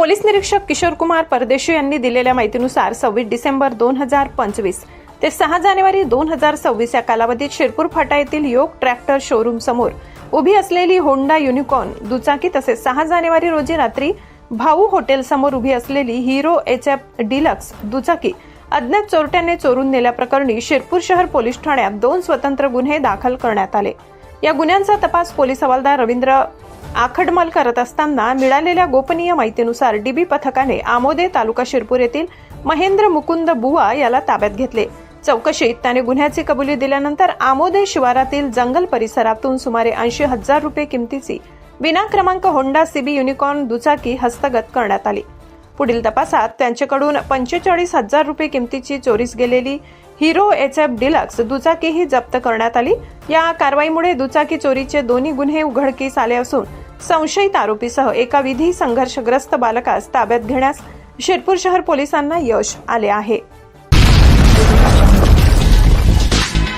Police निरीक्षक किशोर कुमार परदेशी यांनी दिलेल्या माहितीनुसार सव्वीस डिसेंबर दोन हजार पंचवीस ते सहा जानेवारी दोन हजार सव्वीस या कालावधीत शिरपूर फाटा येथील योग ट्रॅक्टर शोरूम समोर उभी असलेली होंडा युनिकॉर्न दुचाकी तसेच सहा जानेवारी रोजी रात्री भाऊ हॉटेल समोर उभी असलेली हिरो एच एफ डिलक्स दुचाकी अज्ञात चोरट्याने चोरून नेल्याप्रकरणी शिरपूर शहर पोलीस ठाण्यात दोन स्वतंत्र गुन्हे दाखल करण्यात आले. या गुन्ह्यांचा तपास पोलीस हवालदार रवींद्र आखडमल करत असताना मिळालेल्या गोपनीय माहितीनुसार डीबी पथकाने आमोदे तालुका शिरपूर येथील महेंद्र मुकुंद बुवा याला ताब्यात घेतले. चौकशीत त्याने गुन्ह्याची कबुली दिल्यानंतर आमोदे शिवारातील जंगल परिसरातून सुमारे ऐंशी हजार रुपये किमतीची विना क्रमांक होंडा सीबी युनिकॉर्न दुचाकी हस्तगत करण्यात आली. पुढील तपासात त्यांच्याकडून पंचेचाळीस हजार रुपये किमतीची चोरीस गेलेली हिरो एच एफ डिलक्स दुचाकीही जप्त करण्यात आली. या कारवाईमुळे दुचाकी चोरीचे दोन्ही गुन्हे उघडकीस आले असून संशयित आरोपीसह एका विधी संघर्षग्रस्त बालकास ताब्यात घेण्यास शिरपूर शहर पोलिसांना यश आले आहे.